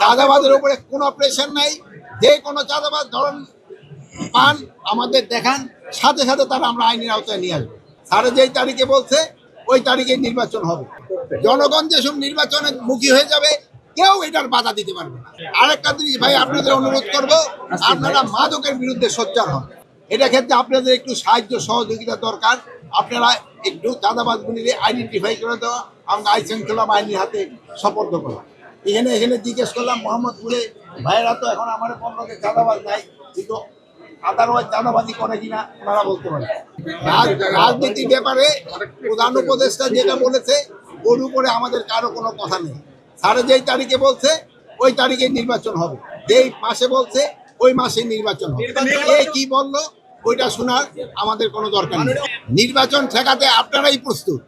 চাঁদাবাদের উপরে কোনো প্রেশার নাই। যে কোনো চাঁদাবাদ ধরন, পান, আমাদের দেখান, সাথে সাথে তারা আমরা আইনের আওতায় নিয়ে আসব। স্যারে যেই তারিখে বলছে, ওই তারিখে নির্বাচন হবে। জনগণ যেসব নির্বাচনের মুখী হয়ে যাবে, কেউ এটার বাধা দিতে পারবে না। আরেকটা জিনিস ভাই, আপনাদের অনুরোধ করব, আপনারা মাদকের বিরুদ্ধে সোচ্চার হন। এটা ক্ষেত্রে আপনাদের একটু সাহায্য সহযোগিতা দরকার। আপনারা একটু চাঁদাবাদগুলি আইডেন্টিফাই করে দেওয়া, আমরা আইন শৃঙ্খলা বাহিনীর হাতে সপর্দ করা। এখানে এখানে জিজ্ঞেস করলাম মোহাম্মদপুরে ভাইয়েরা তো এখন আমার পণ্যকে চাঁদাবাদ নাই, কিন্তু আদারওয়াইজ চাঁদাবাজি করে কিনা ওনারা বলতে পারে। রাজনীতির ব্যাপারে প্রধান উপদেষ্টা যেটা বলেছে, ওর উপরে আমাদের কারও কোনো কথা নেই। স্যারে যেই তারিখে বলছে, ওই তারিখে নির্বাচন হবে। যেই মাসে বলছে, ওই মাসে নির্বাচন হবে। কি বলল, ওইটা শোনার আমাদের কোনো দরকার নেই। নির্বাচন ঠেকাতে আপনারাই প্রস্তুত।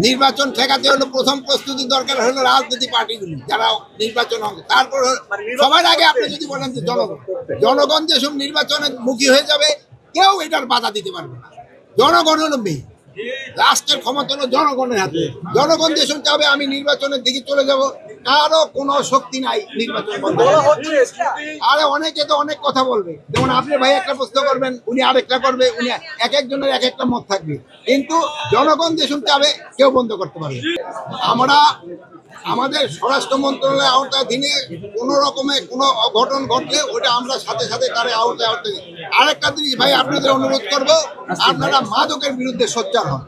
নির্বাচন ঠেকাতে হলো প্রথম প্রস্তুতি দরকার হলো রাজনীতি পার্টিগুলি যারা নির্বাচন হবে। তারপর হলো- সবার আগে আপনি যদি বলেন যে জনগণ জনগণ যেসব নির্বাচনের মুখী হয়ে যাবে কেউ এটার বাধা দিতে পারবে না। জনগণ হলো মেয়ে রাষ্ট্রের ক্ষমতা হলো জনগণের হাতে। জনগণ যেসব চাবে আমি নির্বাচনের দিকে চলে যাব। কারও কোনো শক্তি নাই নির্বাচন বন্ধ। আরে অনেকে তো অনেক কথা বলবে। যেমন আপনি ভাই একটা প্রশ্ন করবেন উনি আরেকটা করবে উনি এক একজনের এক একটা মত থাকবে। কিন্তু জনগণ যে শুনতে হবে কেউ বন্ধ করতে পারবে আমরা আমাদের স্বরাষ্ট্র মন্ত্রণালয়ের আওতাধীনে কোনো রকমে কোনো অঘটন ঘটলে ওটা আমরা সাথে সাথে তার আওতায় আওতায় আরেকটা জিনিস ভাই আপনাদের অনুরোধ করব আপনারা মাদকের বিরুদ্ধে সোচ্চার হন।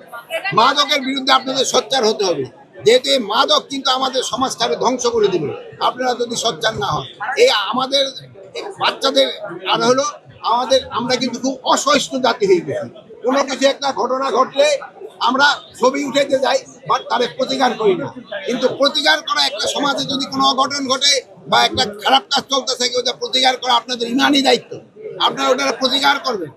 মাদকের বিরুদ্ধে আপনাদের সোচ্চার হতে হবে। যেহেতু মাদক কিন্তু আমাদের সমাজটাকে ধ্বংস করে দিবে। আপনারা যদি সোচ্চার না হন। এই আমাদের বাচ্চাদের আর হলো আমাদের, আমরা কিন্তু খুব অসহিষ্ণু জাতি হয়ে গেছি। কোনো কিছু একটা ঘটনা ঘটলে আমরা ছবি উঠেতে যাই, বাট তারে প্রতিকার করি না। কিন্তু প্রতিকার করা একটা সমাজে যদি কোনো অঘটন ঘটে বা একটা খারাপ কাজ চলতে থাকে ওটা প্রতিকার করা, আপনাদের ইমানই দায়িত্ব। আপনারা ওটা প্রতিকার করবেন।